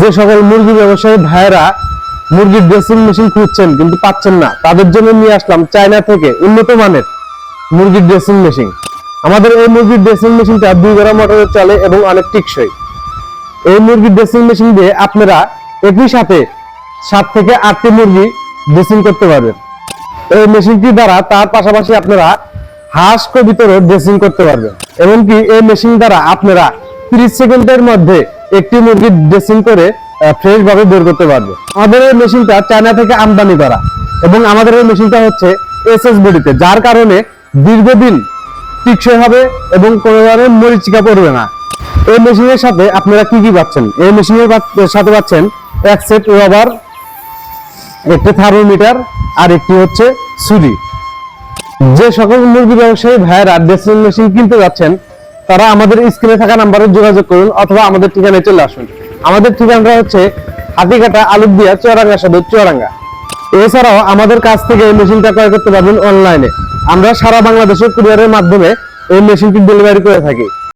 যে সকল মুরগি ব্যবসায়ী ভাইয়েরা মুরগির ড্রেসিং মেশিন খুঁজছেন কিন্তু পাচ্ছেন না, তাদের জন্য নিয়ে আসলাম চায়না থেকে উন্নত মানের মুরগির ড্রেসিং মেশিন। আমাদের এই মুরগির ড্রেসিং মেশিনটা দুই গড়া মোটরে চলে এবং অনেক টিকসই। এই মুরগির ড্রেসিং মেশিন দিয়ে আপনারা একই সাথে সাত থেকে আটটি মুরগি ড্রেসিং করতে পারবেন। এই মেশিনটি দ্বারা তার পাশাপাশি আপনারা হাঁস কবিতরও ড্রেসিং করতে পারবেন। এমনকি এই মেশিন দ্বারা আপনারা 30 সেকেন্ডের মধ্যে একটি মুরগি ড্রেসিং করে ফ্রেশ ভাবে বের করতে পারবে। আমাদের এই মেশিনটা চায়না থেকে আমদানি করা। এবং আমাদের এই মেশিনটা হচ্ছে এসএস বডিতে যার কারণে দীর্ঘদিন টিকসই হবে এবং কোনো ধরনের মরিচিকা পড়বে না। এই মেশিনের সাথে আপনারা কি কি পাচ্ছেন? এই মেশিনের সাথে পাচ্ছেন এক সেট রবার একটি থার্মোমিটার আর একটি হচ্ছে ছুরি। যে সকল মুরগি ব্যবসায়ী ভাইয়েরা ড্রেসিং মেশিন কিনতে যাচ্ছেন তারা আমাদের স্ক্রিনে থাকা নাম্বারে যোগাযোগ করুন অথবা আমাদের ঠিকানায় চলে আসুন। আমাদের ঠিকানাটা হচ্ছে হাতিকাটা আলুদিয়া চুয়ারাঙ্গা সদর চুয়ারাঙ্গা এছাড়াও আমাদের কাছ থেকে এই মেশিনটা ক্রয় করতে পারবেন অনলাইনে। আমরা সারা বাংলাদেশের কুরিয়ারের মাধ্যমে এই মেশিনটি ডেলিভারি করে থাকি।